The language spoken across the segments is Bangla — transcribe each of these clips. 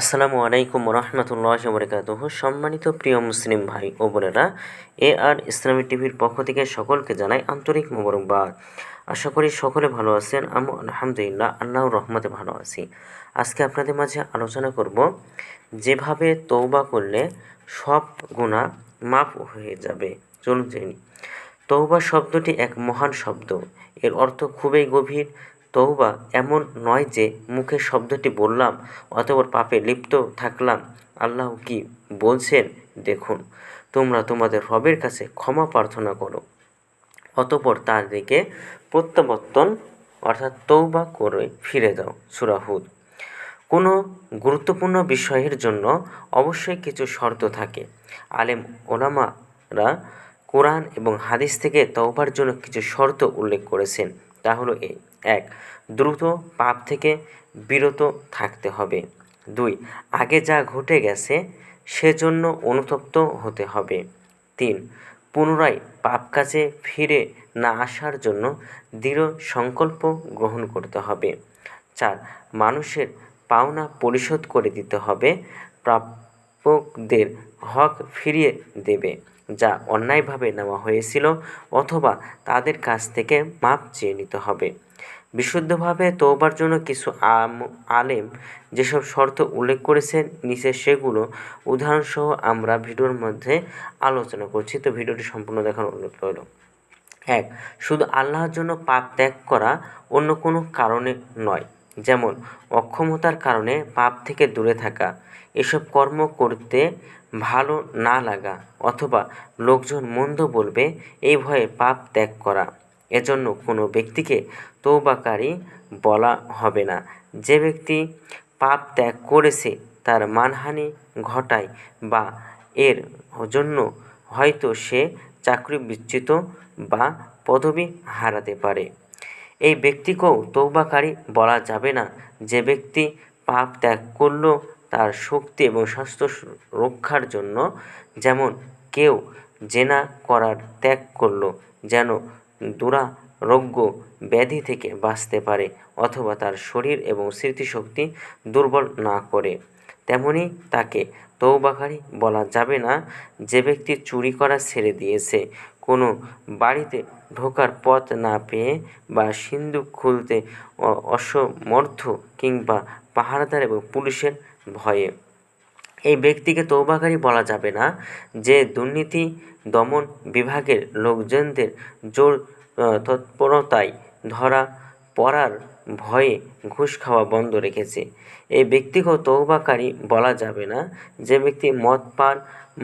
আসসালামু আলাইকুম রহমতুল্লাহ বরকাত সম্মানিত প্রিয় মুসলিম ভাই ও বোনেরা, এ আর ইসলামী টিভির পক্ষ থেকে সকলকে জানাই আন্তরিক মোবারকবাদ। আশা করি সকলে ভালো আছেন আমি আলহামদুলিল্লাহ, আল্লাহর রহমতে ভালো আছি। আজকে আপনাদের মাঝে আলোচনা করব যেভাবে তৌবা করলে সব গুণা মাফ হয়ে যাবে। চলুন জেনি তৌবা শব্দটি এক মহান শব্দ। এর অর্থ খুবই গভীর তৌবা এমন নয় যে মুখে শব্দটি বললাম অতপর পাপে লিপ্ত থাকলাম। আল্লাহ কি বলছেন? দেখুন, তোমরা তোমাদের রবের কাছে ক্ষমা প্রার্থনা করো। অতপর তার দিকে প্রত্যাবর্তন, অর্থাৎ তৌবা করে ফিরে যাও সুরাহুদ কোনো গুরুত্বপূর্ণ বিষয়ের জন্য অবশ্যই কিছু শর্ত থাকে। আলেম ওলামারা কোরআন এবং হাদিস থেকে তৌবার জন্য কিছু শর্ত উল্লেখ করেছেন। তা হলো এই এক, দ্রুত পাপ থেকে বিরত থাকতে হবে। দুই, আগে যা ঘটে গেছে, সেজন্য অনুতপ্ত হতে হবে। তিন, পুনরায় পাপ কাজে ফিরে না আসার জন্য দৃঢ় সংকল্প গ্রহণ করতে হবে। চার, মানুষের পাওনা পরিশোধ করে দিতে হবে। প্রাপকদের হক ফিরিয়ে দেবে, যা অন্যায়ভাবে নেওয়া হয়েছিল অথবা তাদের কাছ থেকে মাপ চেয়ে নিতে হবে। বিশুদ্ধভাবে তৌবার জন্য কিছু আলেম যেসব শর্ত উল্লেখ করেছেন, নিচে সেগুলো উদাহরণসহ আমরা ভিডিওর মধ্যে আলোচনা করছি। তো ভিডিওটি সম্পূর্ণ দেখার অনুরোধ রইল। এক, শুধু আল্লাহর জন্য পাপ ত্যাগ করা অন্য কোনো কারণে নয়। যেমন, অক্ষমতার কারণে পাপ থেকে দূরে থাকা, এসব কর্ম করতে ভালো না লাগা, অথবা লোকজন মন্দ বলবে, এই ভয়ে পাপ ত্যাগ করা। এজন্য কোনো ব্যক্তিকে তৌবাকারী বলা হবে না। যে ব্যক্তি পাপ ত্যাগ করেছে, তার মানহানি ঘটায় বা এর জন্য হয়তো সে চাকরি বিচ্যুত বা পদবি হারাতে পারে। এই ব্যক্তিকেও তৌবাকারী বলা যাবে না। যে ব্যক্তি পাপ ত্যাগ করল, তার শক্তি এবং স্বাস্থ্য রক্ষার জন্য, যেমন কেউ জেনা করার ত্যাগ করল, যেন দুরারোগ্য ব্যাধি থেকে বাঁচতে পারে অথবা তার শরীর এবং স্মৃতিশক্তি দুর্বল না করে। তেমনি তাকে তৌবাকারী বলা যাবে না, যে ব্যক্তি চুরি করা ছেড়ে দিয়েছে, কোনো বাড়িতে ঢোকার পথ না পেয়ে বা সিন্দুক খুলতে অসমর্থ কিংবা পাহারাদার এবং পুলিশের ভয়ে এই ব্যক্তিকে তৌবাকারী বলা যাবে না যে দুর্নীতি, দমন বিভাগের লোকজনদের জোর তৎপরতায় ধরা পড়ার ভয়ে ঘুষ খাওয়া বন্ধ রেখেছে। এই ব্যক্তিকেও তৌবাকারী বলা যাবে না যে ব্যক্তি মদ পান,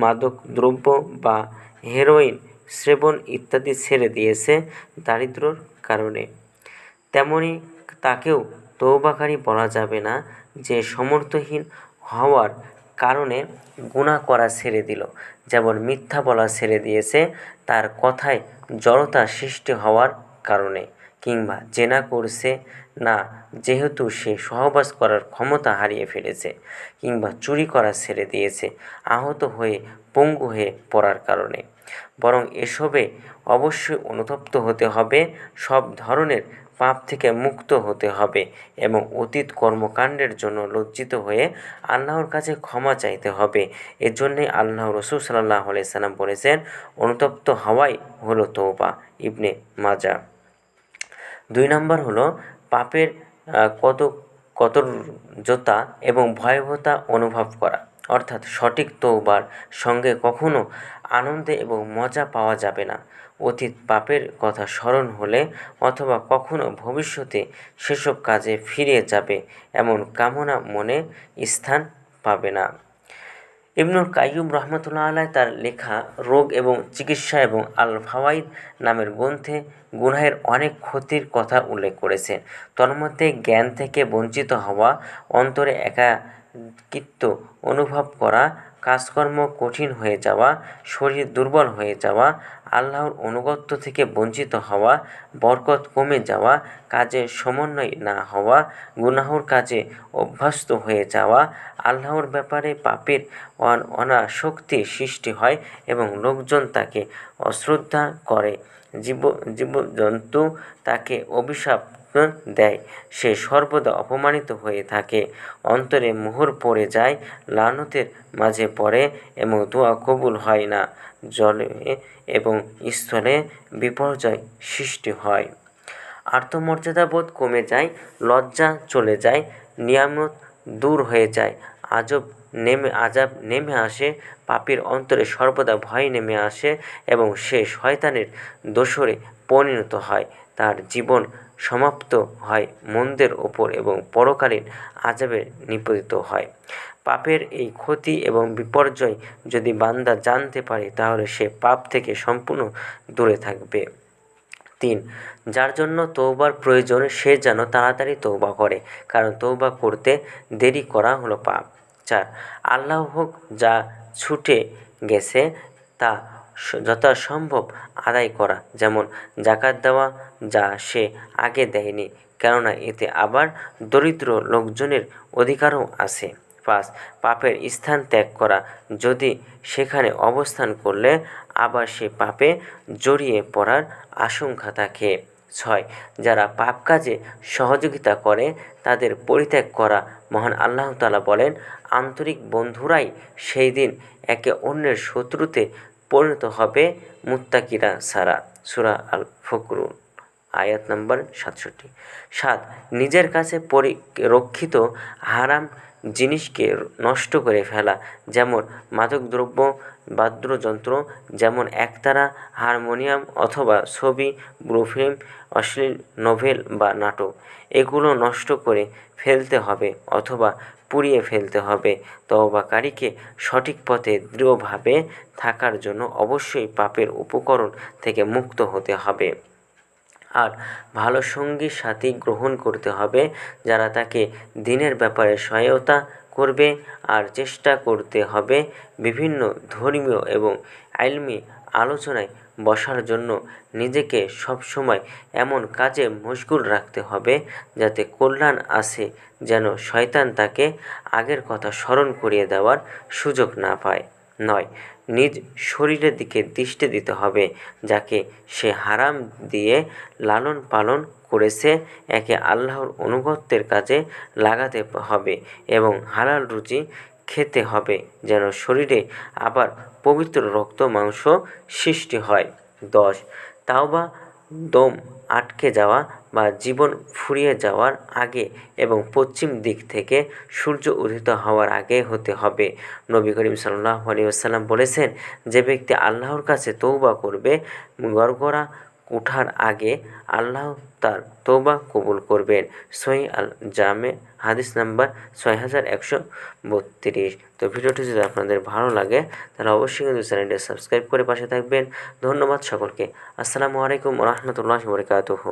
মাদক দ্রব্য বা হেরোইন সেবন ইত্যাদি ছেড়ে দিয়েছে দারিদ্রর কারণে। তেমনি তাকেও তৌবাকারী বলা যাবে না যে সমর্থহীন হওয়ার কারণে গুণা করা ছেড়ে দিল। যেমন মিথ্যা বলা ছেড়ে দিয়েছে, তার কথায় জড়তা সৃষ্টি হওয়ার কারণে। কিংবা জেনা করছে, না, যেহেতু সে সহবাস করার ক্ষমতা হারিয়ে ফেলেছে, কিংবা চুরি করা ছেড়ে দিয়েছে, আহত হয়ে পঙ্গু হয়ে পড়ার কারণে। বরং এসবে অবশ্যই অনুতপ্ত হতে হবে সব ধরনের পাপ থেকে মুক্ত হতে হবে এবং অতীত কর্মকাণ্ডের জন্য লজ্জিত হয়ে আল্লাহর কাছে ক্ষমা চাইতে হবে। এর এজন্যই আল্লাহ রসুল সাল্লাহ সাল্লাম বলেছেন, অনুতপ্ত হওয়াই হলো তৌবা ইবনে মাজা। দুই নম্বর হলো, পাপের কত কদর্যতা এবং ভয়াবহতা অনুভব করা। অর্থাৎ সঠিক তৌবার সঙ্গে কখনো আনন্দে এবং মজা পাওয়া যাবে না। অতীত পাপের কথা স্মরণ হলে অথবা কখনো ভবিষ্যতে সেসব কাজে ফিরে যাবে এমন কামনা মনে স্থান পাবে না। ইবনুল কাইয়ুম রহমতুল্লাহ আলাই তার লেখা রোগ এবং চিকিৎসা এবং আল ফাওয়াইদ নামের গ্রন্থে গুনাহের অনেক ক্ষতির কথা উল্লেখ করেছেন তন্মধ্যে জ্ঞান থেকে বঞ্চিত হওয়া, অন্তরে একাকিত্ব অনুভব করা, কাজকর্ম কঠিন হয়ে যাওয়া, শরীর দুর্বল হয়ে যাওয়া, আল্লাহর অনুগত্য থেকে বঞ্চিত হওয়া, বরকত কমে যাওয়া, কাজে সমন্বয় না হওয়া, গুনাহর কাজে অভ্যস্ত হয়ে যাওয়া, আল্লাহর ব্যাপারে পাপের অনাসক্তি সৃষ্টি হয় এবং লোকজন তাকে অশ্রদ্ধা করে। জীব জীবজন্তু তাকে অভিশাপ দেয়। সে সর্বদা অপমানিত হয়ে থাকে। অন্তরে মোহর পড়ে যায়, লানতের মাঝে পড়ে এবং দোয়া কবুল হয় না। জলে এবং স্থলে বিপর্যয় সৃষ্টি হয়। আত্মমর্যাদাবোধ কমে যায়, লজ্জা চলে যায়, নিয়ামত দূর হয়ে যায়। আজব নেমে, আজাব নেমে আসে, পাপীর অন্তরে সর্বদা ভয় নেমে আসে এবং সে শয়তানের দোসরে পরিণত হয়। তার জীবন সমাপ্ত হয়, মন্দের ওপর এবং পরকালীন আজাবে নিপতিত হয়। পাপের এই ক্ষতি এবং বিপর্যয় যদি বান্দা জানতে পারে, তাহলে সে পাপ থেকে সম্পূর্ণ দূরে থাকবে। তিন, যার জন্য তৌবার প্রয়োজন, সে যেন তাড়াতাড়ি তৌবা করে, কারণ তৌবা করতে দেরি করা হলো পাপ। চার, আল্লাহ হোক যা ছুটে গেছে, তা যথাসম্ভব আদায় করা। যেমন, জাকাত দেওয়া যা সে আগে দেয়নি, কেননা এতে আবার দরিদ্র লোকজনের অধিকারও আছে। পাঁচ, পাপের স্থান ত্যাগ করা। যদি সেখানে অবস্থান করলে আবার সে পাপে জড়িয়ে পড়ার আশঙ্কা থাকে। ছয়, যারা পাপ কাজে সহযোগিতা করে, তাদের পরিত্যাগ করা। মহান আল্লাহ তালা বলেন, আন্তরিক বন্ধুরাই সেই দিন একে অন্যের শত্রুতে পরিণত হবে মুত্তাকিরা সারা, সুরা আল ফকরুন আয়াত নম্বর সাতষট্টি। সাত, নিজের কাছে পরি, রক্ষিত হারাম জিনিসকে নষ্ট করে ফেলা, যেমন মাদকদ্রব্য, বাদ্যযন্ত্র, যেমন একতারা, হারমোনিয়াম অথবা ছবি, ব্লুফিল্ম, অশ্লীল নোভেল বা নাটক। এগুলো নষ্ট করে ফেলতে হবে অথবা পুড়িয়ে ফেলতে হবে। তওবাকারীকে সঠিক পথে দৃঢ়ভাবে থাকার জন্য অবশ্যই পাপের উপকরণ থেকে মুক্ত হতে হবে। আর ভালো সঙ্গী সাথী গ্রহণ করতে হবে, যারা তাকে দিনের ব্যাপারে সহায়তা করবে আর চেষ্টা করতে হবে বিভিন্ন ধর্মীয় এবং আইলমি আলোচনায় বসার জন্য নিজেকে সবসময় এমন কাজে মশগুল রাখতে হবে, যাতে কল্যাণ আসে যেন শয়তান তাকে আগের কথা স্মরণ করিয়ে দেওয়ার সুযোগ না পায়। নয়, নিজ শরীরের দিকে দৃষ্টি দিতে হবে, যাকে সে হারাম দিয়ে লালন পালন করেছে, একে আল্লাহর অনুগত্যের কাজে লাগাতে হবে এবং হালাল রুচি খেতে হবে, যেন শরীরে আবার পবিত্র রক্ত মাংস সৃষ্টি হয়। দশ, তাওবা দম আটকে যাওয়া বা জীবন ফুরিয়ে যাওয়ার আগে এবং পশ্চিম দিক থেকে সূর্য উদিত হওয়ার আগে হতে হবে। নবী করিম সাল্লাহ আলী আসসালাম বলেছেন, যে ব্যক্তি আল্লাহর কাছে তৌবা করবে, গড়গড়া ওঠার আগে আল্লাহ তার তোবা কবুল করবেন। সহি আল জামে, হাদিস নাম্বার ছয় হাজার একশো বত্রিশ। তো ভিডিওটি যদি আপনাদের ভালো লাগে, তাহলে অবশ্যই কিন্তু চ্যানেলটি সাবস্ক্রাইব করে পাশে থাকবেন। ধন্যবাদ সকলকে। আসসালামু আলাইকুম রহমতুল্লাহ বরকাতুহ।